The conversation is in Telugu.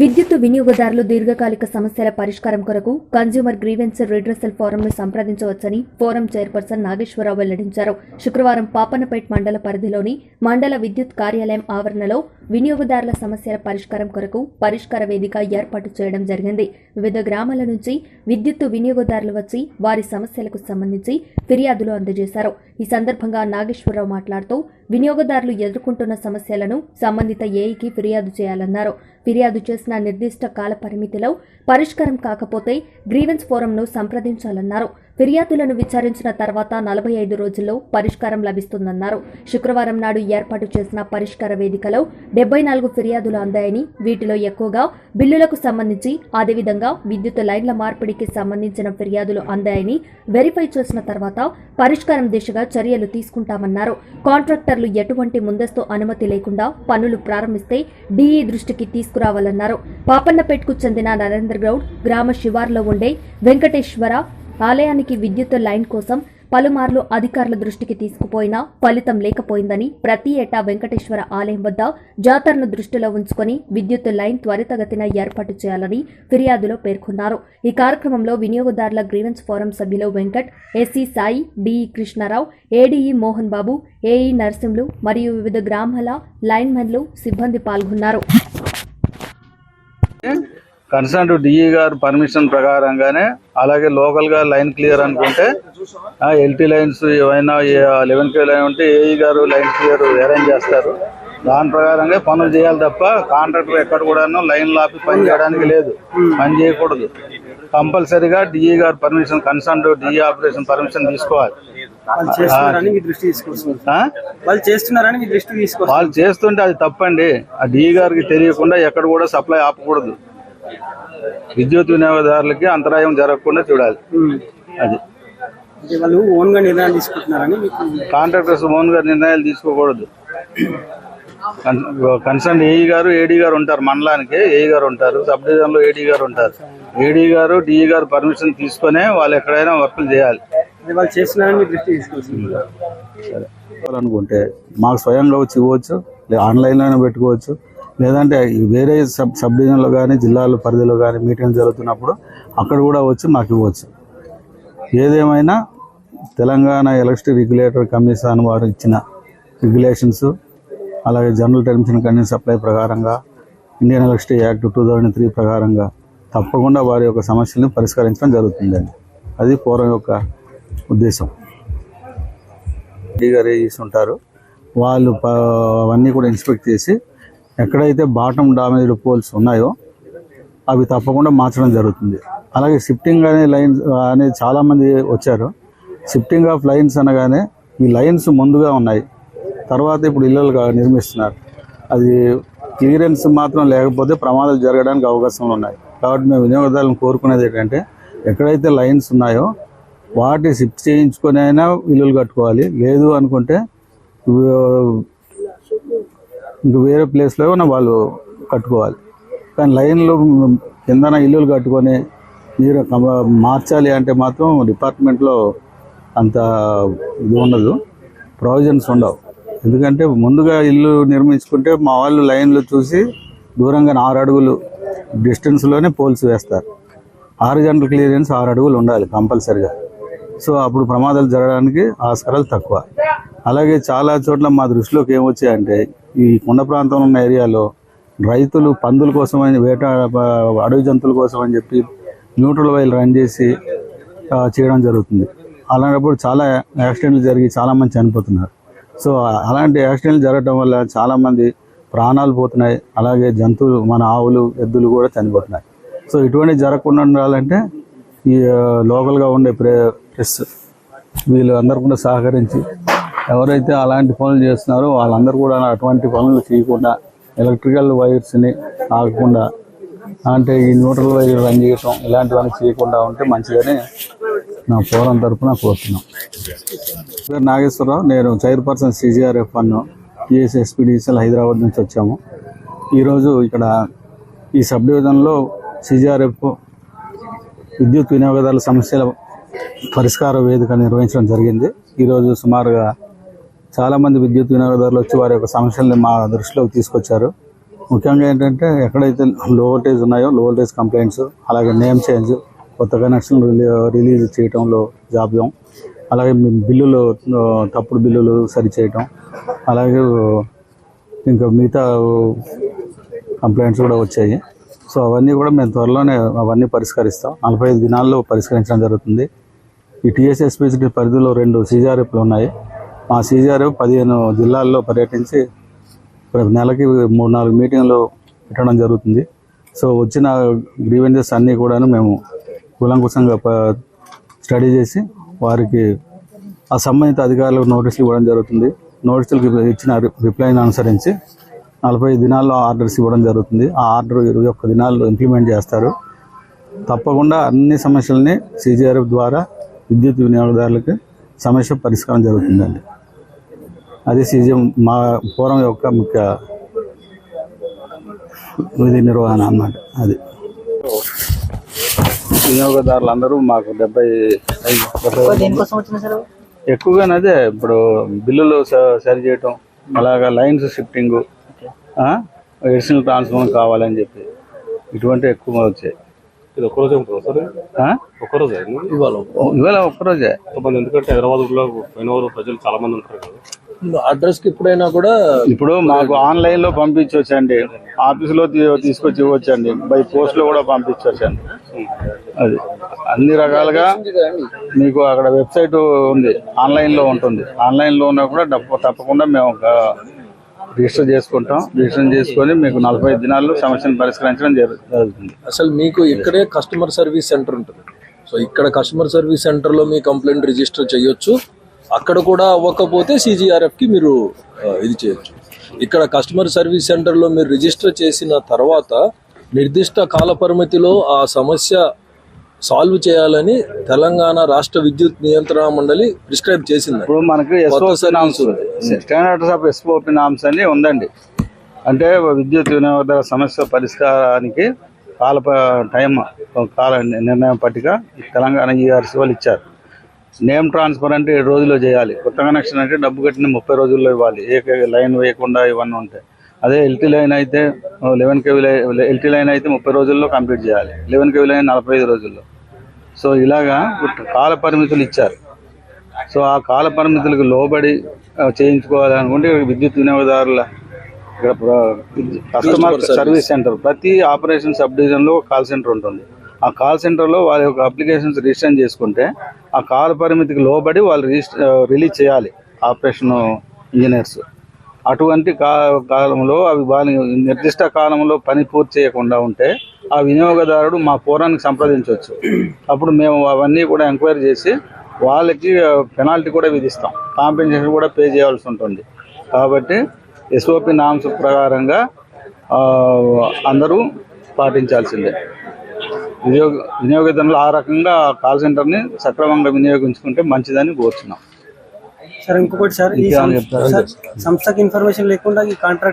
విద్యుత్ వినియోగదారులు దీర్ఘకాలిక సమస్యల పరిష్కారం కొరకు కన్జ్యూమర్ గ్రీవెన్స్ రిడ్రెసల్ ఫోరంను సంప్రదించవచ్చని ఫోరం చైర్పర్సన్ నాగేశ్వరరావు వెల్లడించారు. శుక్రవారం పాపన్నపేట్ మండల పరిధిలోని మండల విద్యుత్ కార్యాలయం ఆవరణలో వినియోగదారుల సమస్యల పరిష్కారం కొరకు పరిష్కార వేదిక ఏర్పాటు చేయడం జరిగింది. వివిధ గ్రామాల నుంచి విద్యుత్ వినియోగదారులు వచ్చి వారి సమస్యలకు సంబంధించి ఫిర్యాదులు అందజేశారు. ఈ సందర్భంగా నాగేశ్వరరావు మాట్లాడుతూ వినియోగదారులు ఎదుర్కొంటున్న సమస్యలను సంబంధిత ఏఈకి ఫిర్యాదు చేయాలన్నారు. ఫిర్యాదు చేసిన నిర్దిష్ట కాల పరిమితిలో పరిష్కారం కాకపోతే గ్రీవెన్స్ ఫోరంను సంప్రదించాలన్నారు. ఫిర్యాదులను విచారించిన తర్వాత నలభై ఐదు రోజుల్లో పరిష్కారం లభిస్తుందన్నారు. శుక్రవారం నాడు ఏర్పాటు చేసిన పరిష్కార వేదికలో డెబ్బై నాలుగు ఫిర్యాదులు అందాయని వీటిలో ఎక్కువగా బిల్లులకు సంబంధించి అదేవిధంగా విద్యుత్ లైన్ల మార్పిడికి సంబంధించిన ఫిర్యాదులు అందాయని వెరిఫై చేసిన తర్వాత పరిష్కారం దిశగా చర్యలు తీసుకుంటామన్నారు. కాంట్రాక్టర్లు ఎటువంటి ముందస్తు అనుమతి లేకుండా పనులు ప్రారంభిస్తే డీఈ దృష్టికి తీసుకురావాలన్నారు. పాపన్నపేటకు చెందిన నరేంద్ర గౌడ్ గ్రామ శివార్లో ఉండే వెంకటేశ్వర ఆలయానికి విద్యుత్ లైన్ కోసం పలుమార్లు అధికారుల దృష్టికి తీసుకుపోయినా ఫలితం లేకపోయిందని ప్రతి ఏటా వెంకటేశ్వర ఆలయం వద్ద జాతరను దృష్టిలో ఉంచుకొని విద్యుత్ లైన్ త్వరితగతిన ఏర్పాటు చేయాలని ఫిర్యాదులో పేర్కొన్నారు. ఈ కార్యక్రమంలో వినియోగదారుల గ్రీవెన్స్ ఫోరం సభ్యులు Venkat SE Sai DE Krishna Rao ADE Mohan Babu AE Narsimhulu మరియు వివిధ గ్రామాల లైన్మెన్లు సిబ్బంది పాల్గొన్నారు. కన్సర్న్ డిఈ గారు పర్మిషన్ ప్రకారంగానే అలాగే లోకల్గా లైన్ క్లియర్ అనుకుంటే ఎల్టీ లైన్స్ ఏమైనా లెవెన్ కే లైన్ ఉంటే ఏఈ గారు లైన్ క్లియర్ అరేంజ్ చేస్తారు. దాని ప్రకారంగా పనులు చేయాలి తప్ప కాంట్రాక్టర్ ఎక్కడ కూడాను లైన్ ఆపి పని చేయడానికి లేదు. పని చేయకూడదు. కంపల్సరీగా డిఈ గారు permission concern DE operation permission తీసుకోవాలి. వాళ్ళు చేస్తుంటే అది తప్పండి. ఆ డిఈ గారికి తెలియకుండా ఎక్కడ కూడా సప్లై ఆపకూడదు. విద్యుత్ వినియోగదారులకి అంతరాయం జరగకుండా చూడాలి. అది. అంటే వాళ్ళు ఓన్గా నిర్ణయాలు తీసుకుంటున్నారని మీకు కాంట్రాక్టర్స్ ఓన్గా నిర్ణయాలు తీసుకోకూడదు. కన్సర్న్ ఏఈ గారు ఏడీ గారు ఉంటారు మండలానికి ఏఈ గారు ఉంటారు సబ్ డివిజన్లో ఏడీ గారు ఉంటారు. ఏడీ గారు డిఈ గారు పర్మిషన్ తీసుకునే వాళ్ళు ఎక్కడైనా వర్కులు చేయాలి. వాళ్ళు చేస్తున్నారని దృష్టి అనుకుంటే మాకు స్వయంగా వచ్చి ఇవ్వచ్చు లేదా ఆన్లైన్లోనే పెట్టుకోవచ్చు. లేదంటే వేరే సబ్ సబ్ డివిజన్లో కానీ జిల్లాల పరిధిలో కానీ మీటింగ్ జరుగుతున్నప్పుడు అక్కడ కూడా వచ్చి మాకు ఇవ్వచ్చు. ఏదేమైనా తెలంగాణ ఎలక్ట్రిక్ రెగ్యులేటర్ కమిషన్ వారు ఇచ్చిన రెగ్యులేషన్స్ అలాగే general terms and condition supply ప్రకారంగా Indian Electricity Act two thousand three ప్రకారంగా తప్పకుండా వారి యొక్క సమస్యలను పరిష్కరించడం జరుగుతుందండి. అది పూర్వం యొక్క ఉద్దేశం. గారు ఉంటారు వాళ్ళు ప- అవన్నీ కూడా ఇన్స్పెక్ట్ చేసి ఎక్కడైతే బాటమ్ డామేజ్డ్ పోల్స్ ఉన్నాయో అవి తప్పకుండా మార్చడం జరుగుతుంది. అలాగే షిఫ్టింగ్ అనే లైన్స్ అనేది చాలామంది వచ్చారు. షిఫ్టింగ్ ఆఫ్ లైన్స్ అనగానే ఈ లైన్స్ ముందుగా ఉన్నాయి. తర్వాత ఇప్పుడు ఇళ్ళు నిర్మిస్తున్నారు. అది క్లియరెన్స్ మాత్రం లేకపోతే ప్రమాదాలు జరగడానికి అవకాశాలు ఉన్నాయి. కాబట్టి మేము వినియోగదారులను కోరుకునేది ఏంటంటే ఎక్కడైతే లైన్స్ ఉన్నాయో వాటి షిఫ్ట్ చేయించుకొని అయినా ఇల్లులు కట్టుకోవాలి. లేదు అనుకుంటే ఇంక వేరే ప్లేస్లో ఏమైనా వాళ్ళు కట్టుకోవాలి. కానీ లైన్లో కిందన ఇల్లులు కట్టుకొని మీరు మార్చాలి అంటే మాత్రం డిపార్ట్మెంట్లో అంత ఇది ఉండదు. ప్రొవిజన్స్ ఉండవు. ఎందుకంటే ముందుగా ఇల్లు నిర్మించుకుంటే మా వాళ్ళు లైన్లు చూసి దూరంగా ఆరు అడుగులు డిస్టెన్స్లోనే పోల్స్ వేస్తారు. ఆరు గంటల క్లియరెన్స్ ఆరు అడుగులు ఉండాలి కంపల్సరిగా. సో అప్పుడు ప్రమాదాలు జరగడానికి ఆస్కారాలు తక్కువ. అలాగే చాలా చోట్ల మా దృష్టిలోకి ఏమొచ్చాయంటే ఈ కొండ ప్రాంతంలో ఉన్న ఏరియాలో రైతులు పందుల కోసం అని వేట అడవి జంతువుల కోసం అని చెప్పి న్యూట్రల్ వైల్ రన్ చేసి చేయడం జరుగుతుంది. అలాంటప్పుడు చాలా యాక్సిడెంట్లు జరిగి చాలామంది చనిపోతున్నారు. సో అలాంటి యాక్సిడెంట్లు జరగడం వల్ల చాలామంది ప్రాణాలు పోతున్నాయి. అలాగే జంతువులు మన ఆవులు ఎద్దులు కూడా చనిపోతున్నాయి. సో ఇటువంటి జరగకుండా ఉండాలంటే ఈ లోకల్గా ఉండే ప్రే ఎస్ వీళ్ళు అందరు కూడా సహకరించి ఎవరైతే అలాంటి పనులు చేస్తున్నారో వాళ్ళందరూ కూడా అటువంటి పనులు చేయకుండా ఎలక్ట్రికల్ వైర్స్ని ఆగకుండా అంటే ఈ న్యూట్రల్ వైర్ రన్ చేయటం ఇలాంటివన్నీ చేయకుండా ఉంటే మంచిదని నా ఫోరం తరఫున కోరుతున్నాం. పేరు నాగేశ్వరరావు నేను చైర్పర్సన్ సిజిఆర్ఎఫ్ అన్ను టీఎస్ ఎస్పీడీసీఎల్ హైదరాబాద్ నుంచి వచ్చాము. ఈరోజు ఇక్కడ ఈ సబ్ డివిజన్లో సిజిఆర్ఎఫ్ విద్యుత్ వినియోగదారుల సమస్యల పరిష్కార వేదిక నిర్వహించడం జరిగింది. ఈరోజు సుమారుగా చాలామంది విద్యుత్ వినియోగదారులు వచ్చి వారి యొక్క సమస్యల్ని మా దృష్టిలోకి తీసుకొచ్చారు. ముఖ్యంగా ఏంటంటే ఎక్కడైతే లో వోల్టేజ్ ఉన్నాయో లో వోల్టేజ్ కంప్లైంట్స్ అలాగే నేమ్ చేంజ్ కొత్త కనెక్షన్ రిలీజ్ చేయడంలో జాప్యం అలాగే బిల్లులు తప్పుడు బిల్లులు సరి చేయటం అలాగే ఇంకా మిగతా కంప్లైంట్స్ కూడా వచ్చాయి. సో అవన్నీ కూడా మేము త్వరలోనే అవన్నీ పరిష్కరిస్తాం. నలభై ఐదు దినాల్లో పరిష్కరించడం జరుగుతుంది. ఈ టీఎస్ఎస్పిసిటీ పరిధిలో రెండు సీజీఆర్ఎఫ్లు ఉన్నాయి. మా సీజీఆర్ఎఫ్ పదిహేను జిల్లాల్లో పర్యటించి ప్రతి నెలకి మూడు నాలుగు మీటింగ్లు పెట్టడం జరుగుతుంది. సో వచ్చిన గ్రీవెంజెస్ అన్నీ కూడాను మేము కులంకుశంగా ప- స్టడీ చేసి వారికి ఆ సంబంధిత అధికారులకు నోటీసులు ఇవ్వడం జరుగుతుంది. నోటీసులకు ఇచ్చిన రిప్లైని అనుసరించి నలభై దినాల్లో ఆర్డర్స్ ఇవ్వడం జరుగుతుంది. ఆ ఆర్డర్ ఇరవై ఒక్క దినాల్లో ఇంప్లిమెంట్ చేస్తారు. తప్పకుండా అన్ని సమస్యల్ని సీజీఆర్ఎఫ్ ద్వారా విద్యుత్ వినియోగదారులకి సమస్య పరిష్కారం జరుగుతుందండి. అది సీజీఎం మా ఫోరం యొక్క ముఖ్య విధి నిర్వహణ అన్నమాట అది. వినియోగదారులు అందరూ మాకు డెబ్బై ఎక్కువగానే అదే ఇప్పుడు బిల్లులు స- సరి చేయటం అలాగా లైన్స్ షిఫ్టింగ్ ఎడిషనల్ ట్రాన్స్ఫార్మర్ కావాలని చెప్పి ఇటువంటి ఎక్కువ వచ్చాయి. ఇది ఒక్కరోజే ఉంటుందా సార్? ఒక్కరోజే ఇవాళ ఇవాళ ఒక్కరోజే కొంతమంది ఎందుకంటే హైదరాబాద్లో ప్రజలు చాలా మంది ఉంటారు కదా. అడ్రస్కి ఎప్పుడైనా కూడా ఇప్పుడు మాకు ఆన్లైన్లో పంపించవచ్చండి ఆఫీసులో తీ- తీసుకొచ్చి ఇవ్వచ్చండి. బై పోస్ట్లో కూడా పంపించవచ్చండి అది. అన్ని రకాలుగా మీకు అక్కడ వెబ్సైట్ ఉంది. ఆన్లైన్లో ఉంటుంది. ఆన్లైన్లో ఉన్నా కూడా తప్పకుండా మేము ఒక రిజిస్టర్ చేసుకుంటాం. రిజిస్టర్ చేసుకొని మీకు నలభై దినాల్లో సమస్యను పరిష్కరించడం జరుగుతుంది. అసలు మీకు ఇక్కడే కస్టమర్ సర్వీస్ సెంటర్ ఉంటుంది. సో ఇక్కడ కస్టమర్ సర్వీస్ సెంటర్లో మీ కంప్లైంట్ రిజిస్టర్ చేయొచ్చు. అక్కడ కూడా అవ్వకపోతే సిజిఆర్ఎఫ్కి మీరు ఇది చేయొచ్చు. ఇక్కడ కస్టమర్ సర్వీస్ సెంటర్లో మీరు రిజిస్టర్ చేసిన తర్వాత నిర్దిష్ట కాల పరిమితిలో ఆ సమస్య సాల్వ్ చేయాలని తెలంగాణ రాష్ట్ర విద్యుత్ నియంత్రణ మండలి ప్రిస్క్రైబ్ చేసింది. ఇప్పుడు మనకి స్టాండర్డ్స్ ఆఫ్ ఎస్ఓపి నామ్స్ అని ఉందండి. అంటే విద్యుత్ వినియోగదార సమస్య పరిష్కారానికి కాల టైం కాల నిర్ణయం పట్టిక తెలంగాణ ఈఆర్సీ వాళ్ళు ఇచ్చారు. నేమ్ ట్రాన్స్ఫర్ అంటే ఏడు రోజుల్లో చేయాలి. కొత్త కనెక్షన్ అంటే డబ్బు కట్టిన ముప్పై రోజుల్లో ఇవ్వాలి. ఏ లైన్ వేయకుండా ఇవన్నీ ఉంటాయి. అదే ఎల్టీ లైన్ అయితే లెవెన్ కేవీ ఎల్టీ లైన్ అయితే ముప్పై రోజుల్లో కంప్లీట్ చేయాలి. లెవెన్ కేవీ లైన్ నలభై ఐదు రోజుల్లో. సో ఇలాగా కాల పరిమితులు ఇచ్చారు. సో ఆ కాల పరిమితులకు లోబడి చేయించుకోవాలనుకుంటే విద్యుత్ వినియోగదారుల ఇక్కడ కస్టమర్ సర్వీస్ సెంటర్ ప్రతి ఆపరేషన్ సబ్ డివిజన్లో కాల్ సెంటర్ ఉంటుంది. ఆ కాల్ సెంటర్లో వాళ్ళ యొక్క అప్లికేషన్స్ రిజిస్టర్ చేసుకుంటే ఆ కాల పరిమితికి లోబడి వాళ్ళు రిజిస్టర్ రిలీజ్ చేయాలి. ఆపరేషన్ ఇంజనీర్స్ అటువంటి కాలంలో అవి నిర్దిష్ట కాలంలో పని పూర్తి చేయకుండా ఉంటే ఆ వినియోగదారుడు మా ఫోరానికి సంప్రదించవచ్చు. అప్పుడు మేము అవన్నీ కూడా ఎంక్వైరీ చేసి వాళ్ళకి పెనాల్టీ కూడా విధిస్తాం. కాంపెన్సేషన్ కూడా పే చేయాల్సి ఉంటుంది. కాబట్టి ఎస్ఓపి నామ్స్ ప్రకారంగా అందరూ పాటించాల్సిందే. వినియోగ వినియోగదారులు ఆ రకంగా కాల్ సెంటర్ని సక్రమంగా వినియోగించుకుంటే మంచిదని కోరుచున్నాం. సార్ ఇంకొకటి సార్ ఈ సంస్థకి ఇన్ఫర్మేషన్ లేకుండా ఈ కాంట్రాక్ట్